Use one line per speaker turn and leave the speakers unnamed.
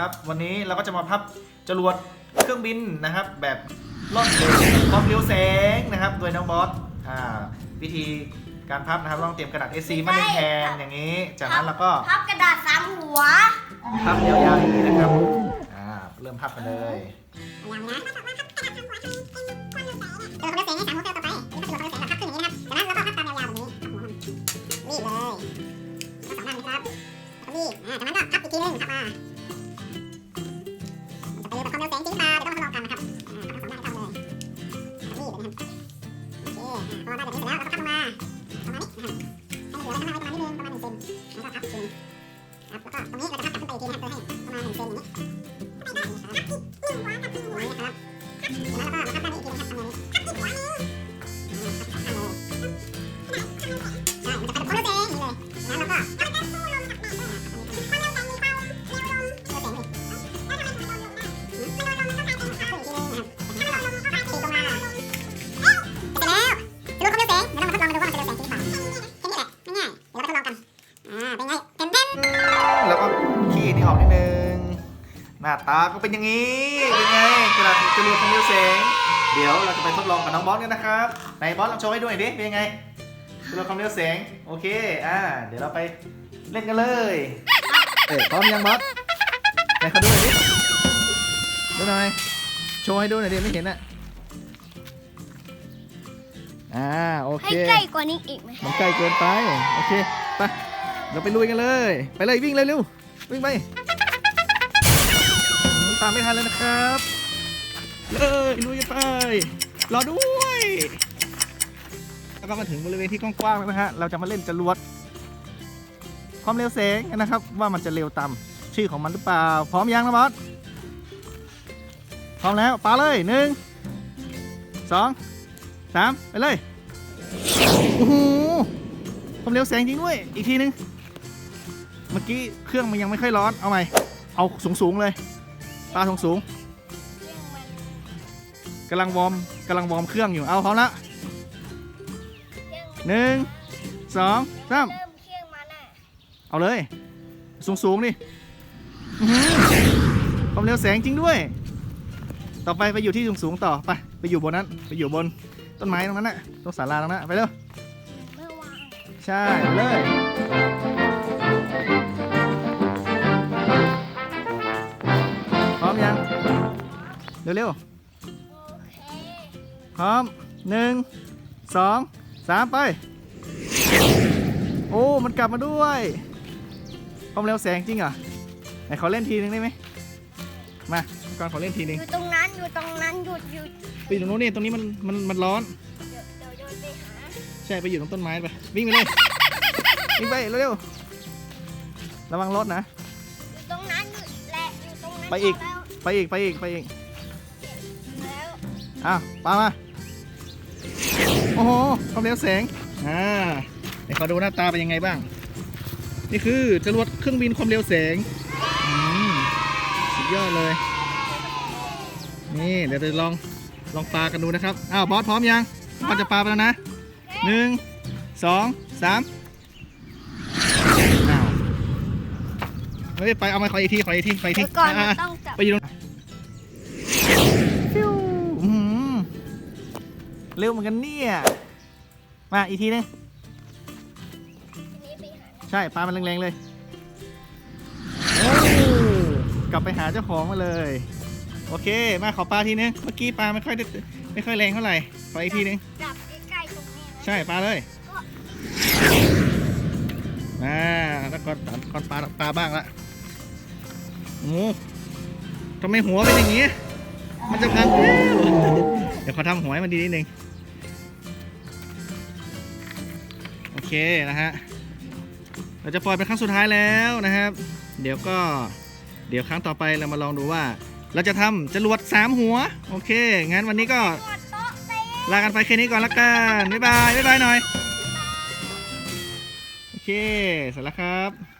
ครับวันนี้เราก็จะมาพับจรวดเครื่องบินนะครับ แบบล่อนเร็วความเร็วแสงนะครับโดยน้องบอสอ่าวิธีการพับนะครับต้องเตรียมกระดาษ A4 มาหนึ่งแผ่นอย่างนี้ จากนั้นเราก็
พับกระดาษสามหัว
พับยาวๆอย่างนี้นะครับอ่าเริ่มพับกันเลย
เออเขาเลือกเสียงให้สามหัวเกลียวต่อไป ข้างล่างไว้ประมาณนิดนึงประมาณหนึ่งเซนแล้วก็พับอีกทีนึงครับแล้วก็ตรงนี้เราจะพับกลับขึ้นไปอีกทีนะครับเพื่อให้ประมาณหนึ่งเซนอย่างนี้อย่างนี้นะครับจากนั้นเราก็มาพับด้านนี้อีกทีนะครับทำอย่างนี้พับบความเร็วนึง หน้าตาก็เป็นอ
ย่างนี้ เป็นไงกระดาษจรวดความเร็วแสงเดี๋ยวเราจะไปทดลองกับน้องบอสกันนะครับไหนบอสลองโชว์ให้ดูหน่อยดิ เป็นยังไงจรวดความเร็วแสงโอเค อ่า เดี๋ยวเราไปเล่นกันเลย เอ๊ะพร้อมยังบอสไหนเขาดูหน่อยดิดูหน่อย โชว์ให้ดูหน่อยดิ ไม่เห็นอะอ่า โอเค
ให้ใกล้กว่านี้อีกไหม
มันใกล้เกินไป โอเค ไป เราไปลุยกันเลย ไปเลยวิ่งเร็วๆวิ่งไปอืม ตามไม่ทันแล้วนะครับเลยลุยไปรอด้วยแล้วก็มาถึงบริเวณที่กว้างๆแล้วนะฮะเราจะมาเล่นจรวดความเร็วแสงนะครับ ว่ามันจะเร็วต่ำชื่อของมันหรือเปล่า พร้อมยังนะบอสพร้อมแล้วปาเลยหนึ่งสองสามไปเลยโอ้โหความเร็วแสงจริงด้วย อีกทีนึง เมื่อกี้เครื่องมันยังไม่ค่อยร้อน เอาใหม่ เอาสูงๆเลย ปลาสูงสูงๆกำลังวอร์มกำลังวอร์มเครื่องอยู่เอาพร้อมละหนึ่งสองสาม
เริ่มเที่ยงมาน่ะ
เอาเลย สูงสูงๆดิอื้อหือความเร็วแสงจริงด้วย ต่อไปไปอยู่ที่สูงสูงๆต่อไปไปอยู่บนนั้น ไปอยู่บนต้นไม้ตรงนั้นน่ะตรงศาลาตรงนั้นไปเร็ว
เมื่อวาน
ใช่เอาเลย เร็ว
โอเค
ๆพร้อมหนึ่งสองสามไป โอ้ มันกลับมาด้วยความเร็วแสงจริงเหรอ ไหนขอเล่นทีนึงได้ไหมมาก่อนขอเล่นทีนึ
องยู่ตรงนั้นอยู่ตรงนั้นหยุดหยุด
ไปอยู่ตรงนู้นนี่ตรงนี้มันมันมันร้อน
เดี๋ยวเดี๋ยวเดินไปหา
ใช่ไปอยู่ตรงต้นไม้ไปวิ่งไปเลยวิ่งไปเร็วๆระวังรถนะ
อยู่ตรงนั้นอยู่แหละอยู่ตรงนั้น
ไปอีก
แล้ว
ไปอีกไปอีกไปอีก
แล้ว
อ้าวปามา โอ้โหความเร็วแสง อ่าเดี๋ยวขอดูหน้าตาเป็นยังไงบ้าง นี่คือจรวดเครื่องบินความเร็วแสงอืมสุดยอดเลย นี่เดี๋ยวจะลองลองปากันดูนะครับ อ้าวบอสพร้อมยังบอสจะปาไปแล้วนะหนึ่งสองสามอ้าวไม่ได้ไปเอามาขออีกทีขออีกทีขออีกที
เดี๋ยวก่อน
อะ
มัน
อะ
ต้องจับ
ไปอยู่ตรง เร็วเหมือนกันเนี่ย มาอีกทีนึง
ทีนี้ไปหา
ใช่ปลามันแรงๆเลยโอ้กลับไปหาเจ้าของมาเลย โอเค มาขอปลาทีนึง เมื่อกี้ปลาไม่ค่อยได้ไม่ค่อยแรงเท่าไหร่ ขออีกทีนึง
จับใกล้ๆตรงนี้นะ
ใช่ปลาเลยอ่าแล้วก็ตัดก้อนปลาปลาบ้างละโอ้ทำไมหัวเป็นอย่างนี้ มันจะพังแล้วเดี๋ยวขอทำหัวให้มันดีนิดนึง เคนะฮะเราจะปล่อยเป็นครั้งสุดท้ายแล้วนะครับ เดี๋ยวก็เดี๋ยวครั้งต่อไปเรามาลองดูว่า เราจะทำจรวดสามหัว โอเค งั้นวันนี้ก็ลากันไปแค่นี้ก่อนละกัน บ๊ายบาย บ๊ายบายหน่อย โอเคเสร็จแล้วครับ